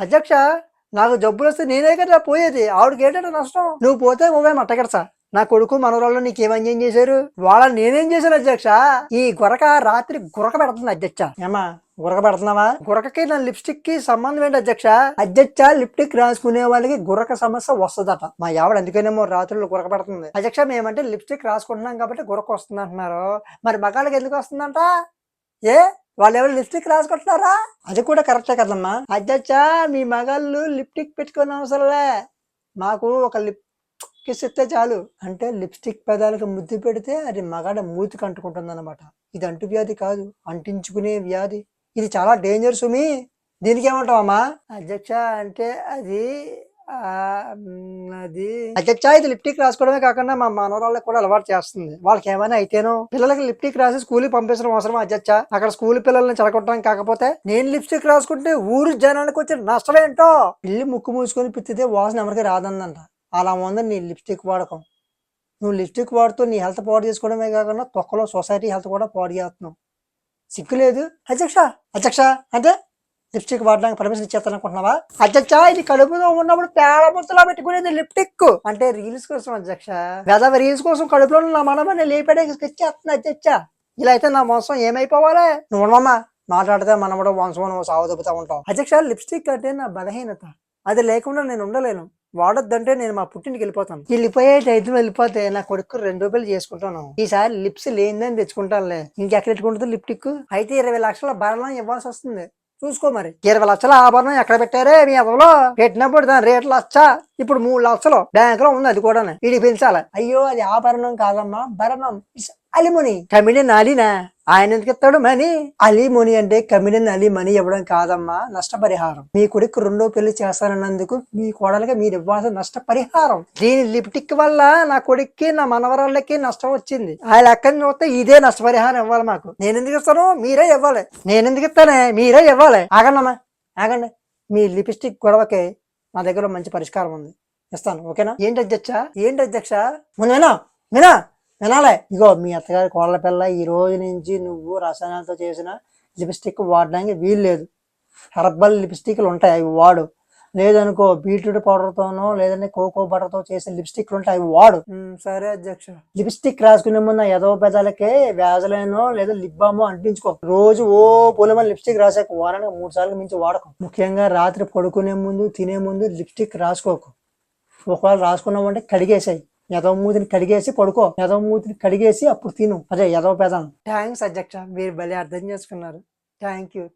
అధ్యక్ష నాకు జబ్బులు వస్తే నేనే కదా పోయేది. ఆవిడకి ఏంటంటే నష్టం? నువ్వు పోతే నువ్వే మట్టగడసా. నా కొడుకు మనవరాళ్ళు నీకేం అన్యాయం చేశారు? వాళ్ళని నేనేం చేశాను అధ్యక్ష? ఈ గురక రాత్రి గురక పెడుతుంది అధ్యక్ష. ఏమా గురక పెడుతున్నావా? గురకకి నా లిప్స్టిక్కి సంబంధం ఏంటి అధ్యక్ష? అధ్యక్ష లిప్స్టిక్ రాసుకునే వాళ్ళకి గురక సమస్య వస్తుందట. మా ఆవిడ ఎందుకనేమో రాత్రులు గురక పెడుతుంది. అధ్యక్ష మేమంటే లిప్స్టిక్ రాసుకుంటున్నాం కాబట్టి గురక వస్తుంది అంటున్నారు. మరి మగాళ్ళకి ఎందుకు వస్తుందంట? ఏ? వాళ్ళు ఎవరు లిప్స్టిక్ రాసుకుంటున్నారా? అది కూడా కరెక్టే కదమ్మా. అధ్యక్ష మీ మగాళ్ళు లిప్స్టిక్ పెట్టుకుని అవసరంలే. మాకు ఒక లిప్ కిస్ ఇస్తే చాలు. అంటే లిప్స్టిక్ పెదాలకు ముద్దు పెడితే అది మగాడ మూతికి అంటుకుంటుంది అనమాట ఇది అంటు వ్యాధి కాదు అంటించుకునే వ్యాధి. ఇది చాలా డేంజర్ సుమి. దీనికి ఏమంటావమ్మా అధ్యక్ష అంటే అది అది అధ్యక్ష ఇది లిప్టిక్ రాసుకోవడమే కాకుండా మా మనవరాళ్ళకి కూడా అలవాటు చేస్తుంది. వాళ్ళకి ఏమైనా అయితేనో పిల్లలకి లిప్టిక్ రాసి స్కూల్కి పంపించడం అవసరం అధ్యక్ష అక్కడ స్కూల్ పిల్లల్ని చెడగొట్టడం కాకపోతే నేను లిప్స్టిక్ రాసుకుంటే ఊరు జనానికి వచ్చే నష్టం ఏంటో? ఇల్లు ముక్కు మూసుకొని పిత్తితే వాసన ఎవరికి రాదందంట అలా ఉంది నీ లిప్స్టిక్ వాడకం. నువ్వు లిప్స్టిక్ వాడుతూ నీ హెల్త్ పాడు చేసుకోవడమే కాకుండా తొక్కలో సొసైటీ హెల్త్ కూడా పాడు చేస్తున్నావు. సిగ్గు లేదు. అధ్యక్ష అధ్యక్ష అంటే లిప్స్టిక్ వాడడానికి పర్మిషన్ ఇచ్చేస్తాను అనుకుంటున్నావా అధ్యక్ష ఇది కడుపులో ఉన్నప్పుడు పేడ ముద్దలా పెట్టుకునేది లిప్టిక్ అంటే రీల్స్ కోసం అధ్యక్ష. వెదవ రీల్స్ కోసం కడుపులో నా మనమని లేపడే ఇచ్చేస్తున్నా అధ్యక్ష. ఇలా అయితే నా మోసం ఏమైపోవాలి? నువ్వు ఉండమమ్మా మాట్లాడితే మనం కూడా వంశం నువ్వు సాగు అధ్యక్ష లిప్స్టిక్ అంటే నా బలహీనత. అది లేకుండా నేను ఉండలేను. వాడొద్దంటే నేను మా పుట్టింటికి వెళ్ళిపోతాను. వెళ్ళిపోయే టైం వెళ్ళిపోతే నా కొడుకు రెండు రూపాయలు చేసుకుంటాను. ఈసారి లిప్స్ లేనిదని తెచ్చుకుంటానులే. ఇంకెక్కడ పెట్టుకుంటుంది లిప్టిక్ అయితే ఇరవై లక్షల భరణం ఇవ్వాల్సి వస్తుంది. చూసుకో మరి. ఇరవై లక్షల ఆభరణం ఎక్కడ పెట్టారే? మీ అదలో పెట్టినప్పుడు దాని రేట్ లచ్చ. ఇప్పుడు మూడు లక్షలు బ్యాంక్లో ఉంది అది కూడా ఇది పెంచాలి. అయ్యో అది ఆభరణం కాదమ్మా భరణం. అలిముని. కమిడియన్ అలీనా? ఆయన ఎందుకు ఇస్తాడు మనీ? అలీముని అంటే కమిడియన్ అలీ మనీ ఇవ్వడం కాదమ్మా నష్టపరిహారం. మీ కొడుకు రెండో పెళ్ళి చేస్తానన్నందుకు మీ కోడలిగా మీరు ఇవ్వాల్సిన నష్టపరిహారం. దీని లిప్టిక్ వల్ల నా కొడుక్కి నా మనవరాళ్ళకి నష్టం వచ్చింది. ఆ లెక్కని చూస్తే ఇదే నష్టపరిహారం ఇవ్వాలి మాకు. నేను ఎందుకు ఇస్తాను? మీరే ఇవ్వాలి. నేను ఎందుకు ఇస్తానే? మీరే ఇవ్వాలి. ఆగండమ్మా ఆగండి. మీ లిప్స్టిక్ గొడవకి నా దగ్గర మంచి పరిష్కారం ఉంది. ఇస్తాను. ఓకేనా? ఏంటి అధ్యక్ష? ఏంటి అధ్యక్ష? ముందు వినా వినా వినాలే. ఇగో మీ అత్తగారి కోళ్ళ పిల్ల ఈ రోజు నుంచి నువ్వు రసాయనాలతో చేసిన లిప్స్టిక్ వాడడానికి వీలు లేదు. హెర్బల్ లిప్స్టిక్లు ఉంటాయి అవి వాడు. లేదనుకో బీట్రూట్ పౌడర్తోనో లేదంటే కోకో బటర్తో చేసిన లిప్స్టిక్లు ఉంటాయి అవి వాడు. సరే అధ్యక్ష. లిప్స్టిక్ రాసుకునే ముందు ఎదవ పెదాలకే వ్యాజలైనో లేదా లిప్ బామో అంటించుకో. రోజు ఓ పొలమ లిప్స్టిక్ రాసాక వారానికి మూడు సార్లు మించి వాడకం. ముఖ్యంగా రాత్రి పడుకునే ముందు తినే ముందు లిప్స్టిక్ రాసుకోకు. ఒకవేళ రాసుకున్నామంటే కడిగేసాయి. ఎదవ మూతిని కడిగేసి పడుకో. ఎదవ మూతిని కడిగేసి అప్పుడు తిను. అదే ఎదవ పెదాం. థ్యాంక్స్ అధ్యక్ష. మీరు భలే అర్థం చేసుకున్నారు. Thank you